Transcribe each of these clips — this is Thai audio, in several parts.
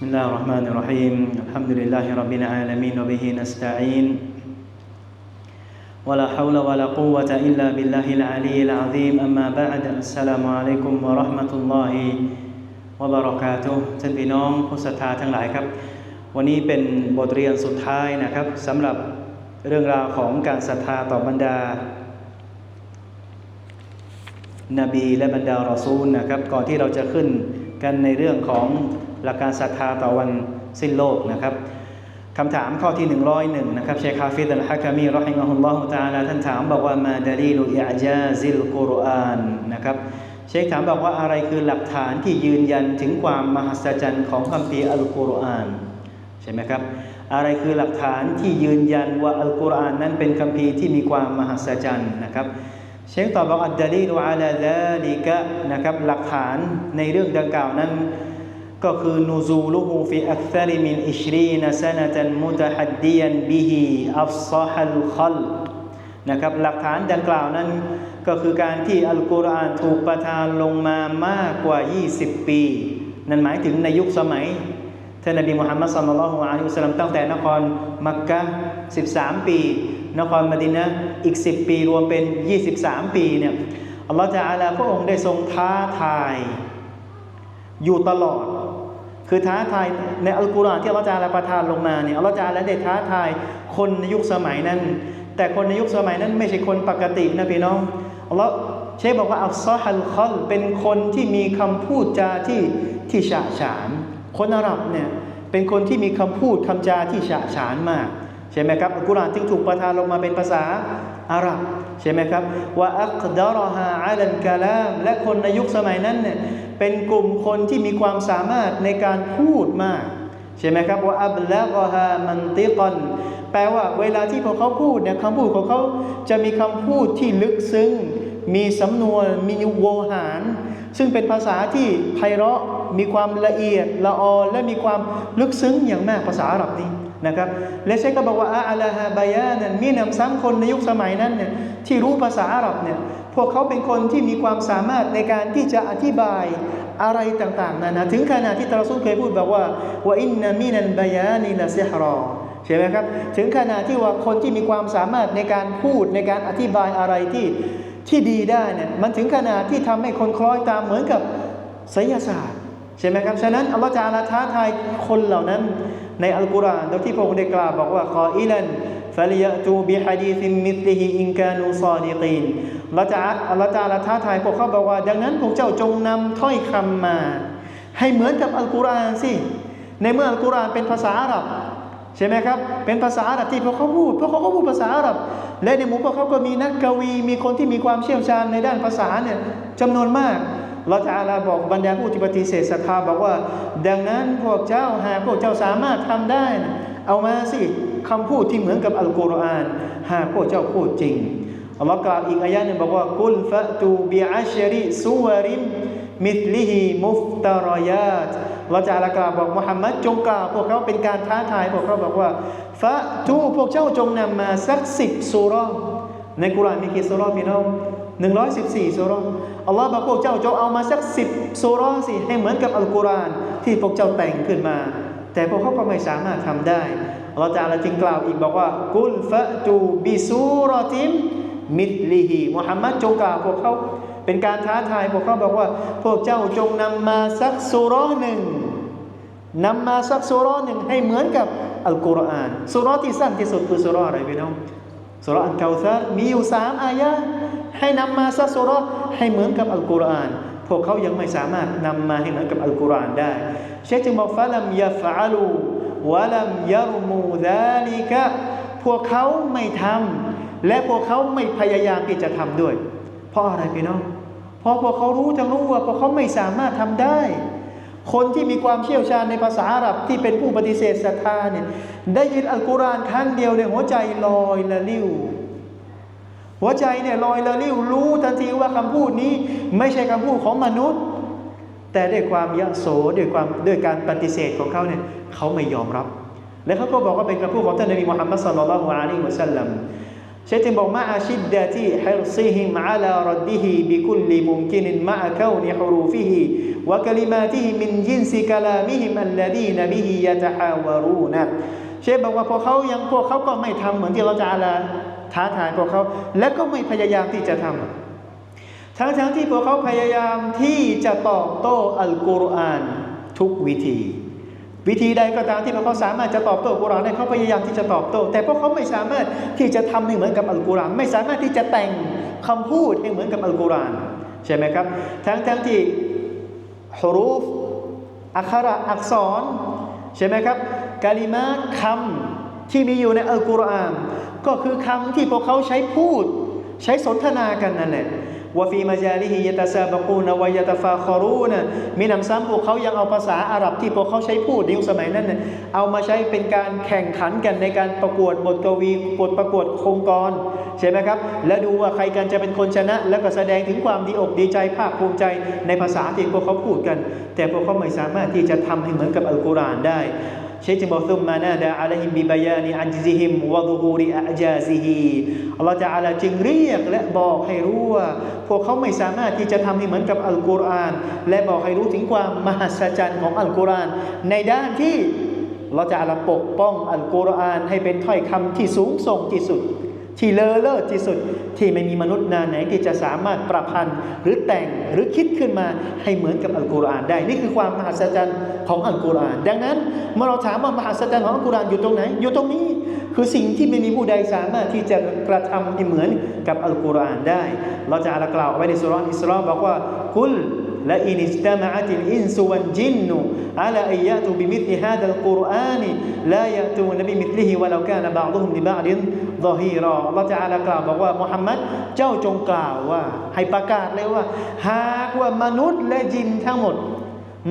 بسم الله الرحمن الرحيم الحمد لله رب العالمين وبه نستعين ولا حول ولا قوة إلا بالله العلي العظيم أما بعد السلام عليكم ورحمة الله وبركاته ท่านพี่น้องผู้ศรัทธาทั้งหลายครับ วันนี้เป็นบทเรียนสุดท้ายนะครับสำหรับเรื่องราวของการศรัทธาต่อบรรดา นบีและบรรดารอซูลนะครับ ก่อนที่เราจะขึ้นกันในเรื่องของ หลักการศรัทธาต่อวันสิ้นโลกนะครับคำถามข้อที่ 101 นะครับเชคฮาฟิดอัลฮะกามีรอฮิมะฮุลลอฮุตาลาท่านถามบอกว่ามาดาลีลุอิอาจาซิลกุรอานนะครับเชคถามบอกว่าอะไรคือหลักฐานที่ยืนยันถึงความมหัศจรรย์ของคัมภีร์อัลกุรอานใช่ไหมครับอะไรคือหลักฐานที่ยืนยันว่าอัลกุรอานนั้นเป็นคัมภีร์ที่มีความมหัศจรรย์นะครับเชคตอบบอกอัดดาลีลุอาลาดาลิกะนะครับหลักฐานในเรื่องดังกล่าวนั้น ก็คือนูซูลุฮูฟิอัคซาริมินอิชรีนซนตันมุตฮัดดียนบิฮิอัฟซอฮัลคัลนะครับหลักฐานดังกล่าวนั้นก็คือการที่อัลกุรอานถูกประทานลงมามากกว่า 20 ปี นั่นหมายถึงในยุคสมัยท่านนบีมุฮัมมัดสัลลัลลอฮุอะลัยฮิวะสัลลัมตั้งแต่นครมักกะ13 ปี นครมดินะอีก 10 ปีรวมเป็น 23 ปีเนี่ยอัลลอฮฺจะอาลาพระองค์ได้ทรงท้าทาย อยู่ตลอด คือท้าทายในอัลกุรอานที่อัลลอฮฺจาลาประทานลงมาเนี่ยอัลลอฮฺจาลาได้ท้าทายคนในยุคสมัยนั้น แต่คนในยุคสมัยนั้นไม่ใช่คนปกตินะพี่น้องอัลลอฮฺเชฟบอกว่าอัลซอฮัลคอลเป็นคนที่มีคำพูดจาที่ที่ฉะฉาน คนอาหรับเนี่ยเป็นคนที่มีคำพูดคำจาที่ฉะฉานมากใช่ไหมครับอัลกุรอานจึงถูกประทานลงมาเป็นภาษาอาหรับใช่ไหมครับว่าอักดารฮาอัลันกาลามและคนในยุคสมัยนั้นเนี่ย เป็นกลุ่มคนที่มีความสามารถในการพูดมาก ใช่ไหมครับว่าอับละกฮามันติกอนแปลว่าเวลาที่พวกเขาพูดเนี่ยคำพูดของเขาจะมีคำพูดที่ลึกซึ้ง มีสำนวน มีโวหาร ซึ่งเป็นภาษาที่ไพเราะ มีความละเอียดละออและมีความลึกซึ้งอย่างมากภาษาอาหรับนี้นะครับ และเชคก็บอกว่าอาลาฮาบายานันมีนำซ้ำคนในยุคสมัยนั้นเนี่ยที่รู้ภาษาอาหรับเนี่ย พวกเขาเป็นคนที่มีความสามารถในการที่จะอธิบายอะไรต่างๆนานาถึงขนาดที่ตราสุลเคยพูดบอกว่าว่าอินนามินันบายานีละซิฮรอใช่ไหมครับ ถึงขนาดที่ว่าคนที่มีความสามารถในการพูดในการอธิบายอะไรที่ที่ดีได้เนี่ยมันถึงขนาดที่ทำให้คนคล้อยตามเหมือนกับไสยศาสตร์ใช่ไหมครับ ฉะนั้นอัลลอฮฺจะอาลาท้าทายคนเหล่านั้นในอัลกุรอานโดยที่พระองค์ได้กล่าวบอกว่าคออิลันฟะลิยะตูบิฮะดีซิมมิสลิฮิอินกานูซอดีกีนเราจะอัลลอฮฺจะอาลาท้าทายพวกเขาบอกว่า ดังนั้นพวกเจ้าจงนำถ้อยคำมา ให้เหมือนกับอัลกุรอานสิในเมื่ออัลกุรอานเป็นภาษาอาหรับใช่ไหมครับ เป็นภาษาอาหรับที่พวกเขาพูดพวกเขาก็พูดภาษาอาหรับ และในหมู่พวกเขาก็มีนักกวี มีคนที่มีความเชี่ยวชาญในด้านภาษาเนี่ยจำนวนมาก เราจะอาลาบอกบรรดาผู้ที่ปฏิเสธศรัทธาบอกว่า ดังนั้นพวกเจ้าหากพวกเจ้าสามารถทำได้ เอามาสิคำพูดที่เหมือนกับอัลกุรอาน หากพวกเจ้าพูดจริงอัลลอฮ์กล่าวอีกอายะหนึ่งบอกว่ากุลฟะตูบิอัชริซูวริมมิทลิฮิมุฟตารยาตเราจะอาลากล่าวบอกมุฮัมมัดจงกล่าวพวกเขาเป็นการท้าทายพวกเขาบอกว่าฟะตูพวกเจ้าจงนำมาสักสิบสุรในกุรานมีกี่สุรพี่น้อง หนึ่งร้อยสิบสี่สุรอัลลอฮ์บอกพวกเจ้าจงเอามาสักสิบสุรสิให้เหมือนกับอัลกุรอานที่พวกเจ้าแต่งขึ้นมา แต่พวกเขาก็ไม่สามารถทำได้อัลลอฮ์จะอาลาจึงกล่าวอีกบอกว่า กุลฟะตูบิซูรอติมมิดลิฮีมุฮัมมัดจงกล่าวพวกเขาเป็นการท้าทายพวกเขาบอกว่า พวกเจ้าจงนำมาสักสุรหนึ่งนำมาสักสุรหนึ่งให้เหมือนกับอัลกุรอานสุรที่สั้นที่สุดคือสุรอะไรพี่น้องสุรอันกาซามีอยู่สามอายะ ให้นำมาสักสุรให้เหมือนกับอัลกุรอาน พวกเขายังไม่สามารถนำมาให้เหมือนกับอัลกุรอานได้ เชคจึงบอกฟะลัมยาฟะลูวะลัมยารมูดาลิกะพวกเขาไม่ทำและพวกเขาไม่พยายามที่จะทำด้วย เพราะอะไรพี่น้องเพราะพวกเขารู้ทั้งรู้ว่าพวกเขาไม่สามารถทำได้ คนที่มีความเชี่ยวชาญในภาษาอาหรับที่เป็นผู้ปฏิเสธศรัทธาเนี่ยได้ยินอัลกุรอานครั้งเดียวเนี่ยหัวใจลอยละลิ้ว หัวใจเนี่ยลอยละลิ้วรู้ทันทีว่าคำพูดนี้ไม่ใช่คำพูดของมนุษย์ แต่ด้วยความยโสด้วยความด้วยการปฏิเสธของเขาเนี่ยเขาไม่ยอมรับ และเขาก็บอกว่าเป็นคำพูดของท่านนบีมุฮัมมัดสุลลัลลอฮุอะลัยฮิวะสัลลัมเชคจึงบอกมาอาชิดดะที่ฮิรซิฮิมอาลารดดิฮิบิคุลลิมุมกินมาอะคาวนิฮรูฟิฮิวะกลิมาติฮิมินจินซิกลามิฮิมัลลดีนบิฮิยะตะฮาวารูนะเชคบอกว่าพวกเขายังพวกเขาก็ไม่ทำเหมือนที่เราจะอาลา ท้าทายพวกเขาและก็ไม่พยายามที่จะทำทั้งทั้งๆที่พวกเขาพยายามที่จะตอบโต้อัลกุรอานทุกวิธี วิธีใดก็ตามที่พวกเขาสามารถจะตอบโต้กุรอานได้เขาพยายามที่จะตอบโต้ แต่พวกเขาไม่สามารถที่จะทำให้เหมือนกับอัลกุรอานไม่สามารถที่จะแต่งคำพูดให้เหมือนกับอัลกุรอานใช่ไหมครับ ทั้งทั้งที่ฮุรูฟอักขระอักษรใช่ไหมครับกาลิมาคำ ที่มีอยู่ในอัลกุรอานก็คือคำที่พวกเขาใช้พูด ใช้สนทนากันนั่นแหละวฟีมาจาลิฮิยตะซาบกูนวะยตะฟาคอรูนะมีนำซ้ำพวกเขายังเอาภาษาอาหรับที่พวกเขาใช้พูดในยุคสมัยนั้นเนี่ยเอามาใช้เป็นการแข่งขันกันในการประกวดบทกวีบทประกวดโครงกรใช่ไหมครับ และดูว่าใครกันจะเป็นคนชนะ แล้วก็แสดงถึงความดีอกดีใจภาคภูมิใจในภาษาที่พวกเขาพูดกัน แต่พวกเขาไม่สามารถที่จะทำให้เหมือนกับอัลกุรอานได้ เชคจึงบอกซุมมานาดาอะลัยฮิมบิบายานิอัจซิฮิมวะซุฮูริอะจาซิฮีอัลลอฮฺจะอาลาจึงเรียกและบอกให้รู้ว่า พวกเขาไม่สามารถที่จะทำให้เหมือนกับอัลกุรอาน และบอกให้รู้ถึงความมหัศจรรย์ของอัลกุรอาน ในด้านที่เราจะอาลาปกป้องอัลกุรอานให้เป็นถ้อยคำที่สูงส่งที่สุด ที่เลอเลิศที่สุด ที่ไม่มีมนุษย์นาไหนที่จะสามารถประพันธ์หรือแต่งหรือคิดขึ้นมาให้เหมือนกับอัลกุรอานได้ นี่คือความมหัศจรรย์ของอัลกุรอาน ดังนั้นเมื่อเราถามว่ามหัศจรรย์ของอัลกุรอานอยู่ตรงไหน อยู่ตรงนี้คือสิ่งที่ไม่มีผู้ใดสามารถที่จะกระทำให้เหมือนกับอัลกุรอานได้ เราจะอ่านกล่าวไว้ในสุรานอิสลามบอกว่ากุล และอินิสตามะติลอินซุวันจินนุอาลาอิยะตุบิมิธลิฮาดัลกุรอานีลายะตูนบิมิธลิฮิวะลากานบะอดุฮุมลิบะอดินดอฮีรอเราจะอ่านกล่าวบอกว่ามุฮัมมัดเจ้าจงกล่าวว่า ให้ประกาศเลยว่า หากว่ามนุษย์และจินทั้งหมด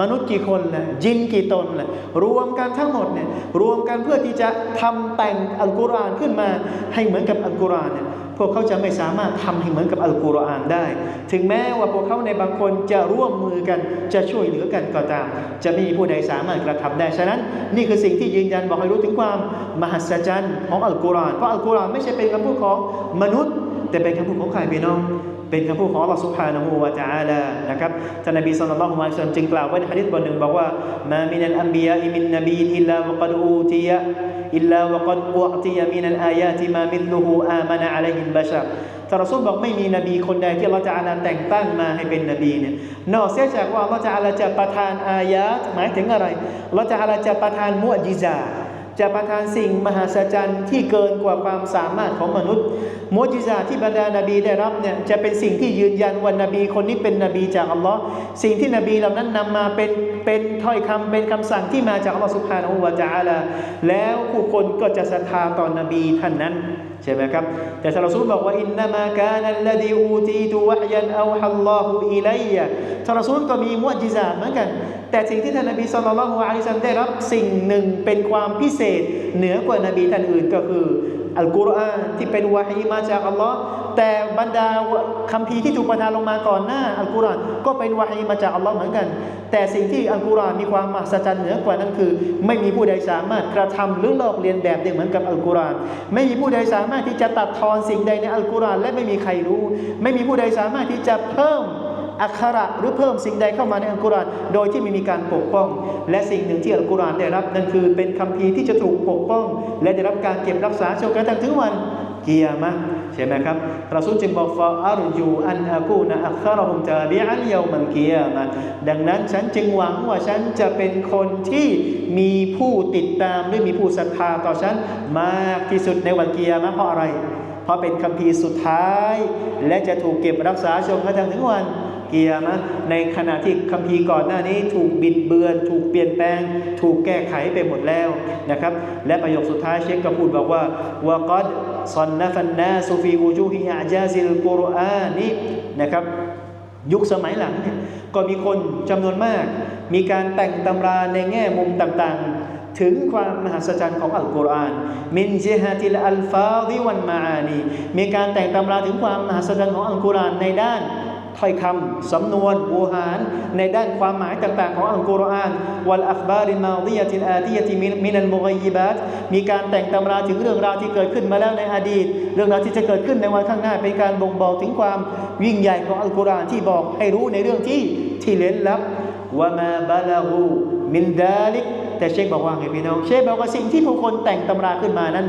มนุษย์กี่คนนะจินกี่ตนนะรวมกันทั้งหมดเนี่ยรวมกันเพื่อที่จะทำแต่งอัลกุรอานขึ้นมา ให้เหมือนกับอัลกุรอานเนี่ย พวกเขาจะไม่สามารถทำให้เหมือนกับอัลกุรอานได้ ถึงแม้ว่าพวกเขาในบางคนจะร่วมมือกันจะช่วยเหลือกันก็ตาม จะไม่มีผู้ใดสามารถกระทำได้ ฉะนั้น นี่คือสิ่งที่ยืนยันบอกให้รู้ถึงความมหัศจรรย์ของอัลกุรอานเพราะอัลกุรอานไม่ใช่เป็นคำพูดของมนุษย์ แต่เป็นคำพูดของใครพี่น้อง เป็นคำพูดของ Allah Subhanahu wa Taala นะครับท่านนบีศ็อลลัลลอฮุอะลัยฮิวะซัลลัมจึงกล่าวไว้ในหะดีษบทหนึ่งบอกว่ามามินัลอัมบิยาอิมินนบีอิลลาวะกัดอูติยะ อิลลาวะกัดอุอติยะมินัลอายาติมามิธลุฮูอามะนะอะลัยฮิบะชรท่านรอซูลบอกไม่มีนบีคนใดที่เราจะอาลาแต่งตั้งมาให้เป็นนบีเนี่ยนอกเสียจากว่าเราจะอาลาจะประทานอายาหมายถึงอะไรเราจะอาลาจะประทานมุอจิซาจะประทานสิ่งมหัศจรรย์ที่เกินกว่าความสามารถของมนุษย์มุจิซาที่บรรดานาบีได้รับเนี่ยจะเป็นสิ่งที่ยืนยันว่านบีคนนี้เป็นนบีจากอัลลอฮ์สิ่งที่นบีเหล่านั้นนำมาเป็น เป็นถ้อยคำเป็นคำสั่งที่มาจากอัลลอฮ์สุบฮานาหูวะจาอาลาแล้วผู้คนก็จะศรัทธาต่อนบีท่านนั้นใช่ไหมครับ แต่ท่านรอซูลบอกว่าอินนามากานัลลดีอูตีตุวะยันเอาฮัลลอฮุอิลัยยะท่านรอซูลก็มีมุอจิซาเหมือนกัน แต่สิ่งที่ท่านนบีศ็อลลัลลอฮุอะลัยซัมได้รับสิ่งหนึ่งเป็นความพิเศษ เหนือกว่านบีท่านอื่นก็คืออัลกุรอานที่เป็นวะฮีมาจากอัลลอฮ์ แต่บรรดาคัมภีร์ที่ถูกประทานลงมาก่อนหน้าอัลกุรอานก็เป็นวะฮีมาจากอัลลอฮ์เหมือนกัน แต่สิ่งที่อัลกุรอานมีความมหัศจรรย์เหนือกว่านั้นคือ ไม่มีผู้ใดสามารถกระทำหรือลอกเลียนแบบได้เหมือนกับอัลกุรอานไม่มีผู้ใดสามารถที่จะตัดทอนสิ่งใดในอัลกุรอานและไม่มีใครรู้ ไม่มีผู้ใดสามารถที่จะเพิ่มอักขระหรือเพิ่มสิ่งใดเข้ามาในอัลกุรอานโดยที่ไม่มีการปกป้อง และสิ่งหนึ่งที่อัลกุรอานได้รับ นั่นคือเป็นคัมภีร์ที่จะถูกปกป้อง และได้รับการเก็บรักษาจนกระทั่งถึงวันเกียรมะห์ ใช่ไหมครับรอซูลจึงบอกฟาอารยูอันอากูนะอัคคารฮุมตาบิอันเยามันเกียมะห์ดังนั้นฉันจึงหวังว่าฉันจะเป็นคนที่มีผู้ติดตามหรือมีผู้ศรัทธาต่อฉันมากที่สุดในวันเกียมะห์เพราะอะไร เพราะเป็นคัมภีร์สุดท้าย และจะถูกเก็บรักษาจนกระทั่งถึงวันเกียร์มะในขณะที่คัมภีร์ก่อนหน้านี้ถูกบิดเบือน ถูกเปลี่ยนแปลง ถูกแก้ไขไปหมดแล้วนะครับ และประโยคสุดท้ายเชคก็พูดบอกว่าวะกัด ซันนฟันนาซูฟีวูจูฮิอาจาซิลกุรอานีนะครับ ยุคสมัยหลังเนี่ยก็มีคนจำนวนมาก มีการแต่งตำราในแง่มุมต่างๆ ถึงความมหัศจรรย์ของอัลกุรอาน มินเจฮาติลอัลฟาดิวันมาอานีมีการแต่งตำราถึงความมหัศจรรย์ของอัลกุรอานในด้าน ถ้อยคำสำนวนบูหาร ในด้านความหมายต่างๆ ของอัลกุรอานวัลอัคบาริมาดิยติลอาติยติมินัลมุกยิบัตมีการแต่งตำราถึงเรื่องราวที่เกิดขึ้นมาแล้วในอดีต เรื่องราวที่จะเกิดขึ้นในวันข้างหน้า เป็นการบ่งบอกถึงความยิ่งใหญ่ของอัลกุรอานที่บอกให้รู้ในเรื่องที่ที่เล้นลับว่ามาบาลาหูมินดาลิกแต่เชคบอกว่าไงพี่น้อง เชคบอกว่าสิ่งที่ผู้คนแต่งตำราขึ้นมานั้น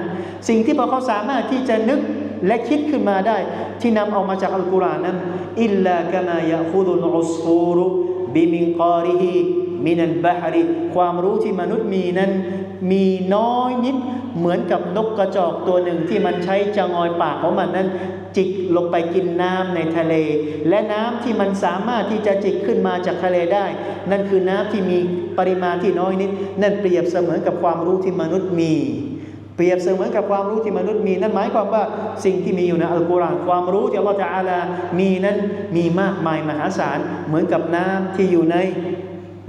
สิ่งที่พวกเขาสามารถที่จะนึก และคิดขึ้นมาได้ ที่นำเอามาจากอัลกุรอานนั้นอิลลากามายะคูดุลอุสฟูรุบิมินกอริฮิมินัลบะฮริความรู้ที่มนุษย์มีนั้น มีน้อยนิดเหมือนกับนกกระจอกตัวหนึ่งที่มันใช้จะงอยปากของมันนั้น จิกลงไปกินน้ำในทะเล และน้ำที่มันสามารถที่จะจิกขึ้นมาจากทะเลได้ นั่นคือน้ำที่มีปริมาณที่น้อยนิด นั่นเปรียบเสมือนกับความรู้ที่มนุษย์มี รียบเสมือนกับความรู้ที่มนุษย์มีนั่นหมายความว่าสิ่งที่มีอยู่ในอัลกุรอานความรู้ที่อัลลอฮฺจะอาลามีนั้นมีมากมายมหาศาลเหมือนกับน้ำที่อยู่ใน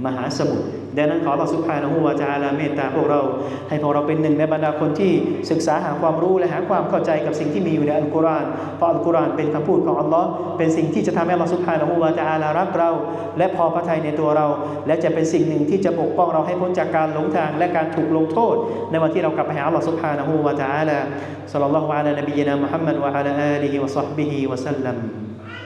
มหาสมุทร ดังนั้นขออัลลอสุบฮานะฮูวะตะอาลาเมตตาพวกเรา ให้พวกเราเป็นหนึ่งในบรรดาคนที่ศึกษาหาความรู้และหาความเข้าใจกับสิ่งที่มีอยู่ในอัลกุรอานเพราะอัลกุรอานเป็นคำพูดของอัลลอฮ์เป็นสิ่งที่จะทำให้อัลลอฮฺสุบฮานะฮูวะตะอาลารักเรา และพอพระทัยในตัวเรา และจะเป็นสิ่งหนึ่งที่จะปกป้องเราให้พ้นจากการหลงทางและการถูกลงโทษ ในวันที่เรากลับไปหาอัลลอฮฺสุบฮานะฮูวะตะอาลาสัลลัลลอฮุอะลัยนบียนะมุฮัมมัดวะอะลาอาลีฮิวะซอฮบิฮิวะสัลลัม